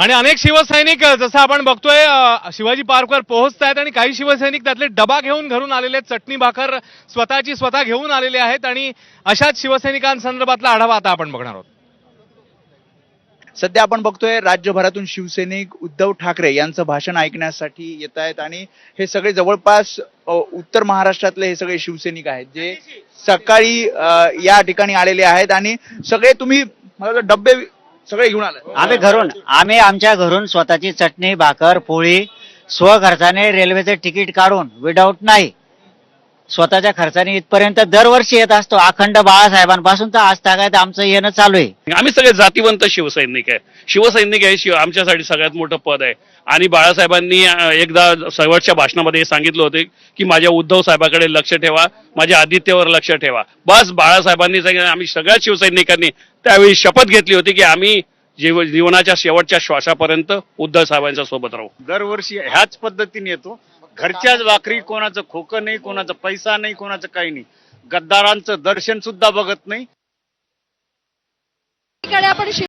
आणि अनेक शिवसैनिक जसं आपण बघतोय शिवाजी पार्कवर पोहोचत आहेत आणि काही शिवसैनिक त्यातले डबा घेऊन घरून आलेले आहेत. चटणी भाकर स्वतःची स्वतः घेऊन आलेले आहेत आणि अशाच शिवसैनिकांसंदर्भातला आढावा आता आपण बघणार आहोत. सध्या आपण बघतोय राज्यभरातून शिवसैनिक उद्धव ठाकरे यांचं भाषण ऐकण्यासाठी येत आहेत आणि हे सगळे जवळपास उत्तर महाराष्ट्रातले हे सगळे शिवसैनिक आहेत जे सकाळी या ठिकाणी आलेले आहेत आणि सगळे तुम्ही मला डब्बे सगळे घेऊन आले. हो. आम्ही घरून आम्ही आमच्या घरून स्वतःची चटणी भाकर पोळी स्वखर्चाने रेल्वेचे तिकीट काढून विदाऊट नाही स्वतःच्या खर्चाने इथपर्यंत दरवर्षी येत असतो. अखंड बाळासाहेबांपासून तर आज तागायत आमचं येणं चालू आहे. आम्ही सगळे जातीवंत शिवसैनिक आहे. शिवसैनिक आहे शिव आमच्यासाठी सगळ्यात मोठं पद आहे. आणि बाळासाहेबांनी एकदा शेवटच्या भाषणामध्ये हे सांगितलं होते की माझ्या उद्धव साहेबाकडे लक्ष ठेवा माझ्या आदित्यवर लक्ष ठेवा. बस बाळासाहेबांनी सांगितलं आम्ही सगळ्या शिवसैनिकांनी त्यावेळी शपथ घेतली होती की आम्ही जीव जीवनाच्या शेवटच्या श्वासापर्यंत उद्धव साहेबांच्या सोबत राहू. दरवर्षी ह्याच पद्धतीने येतो. घरच्याच भाकरी कोणाचं खोकं नाही कोणाचा पैसा नाही कोणाचं काही नाही. गद्दारांचं दर्शन सुद्धा बघत नाही. ठिकाणी आपण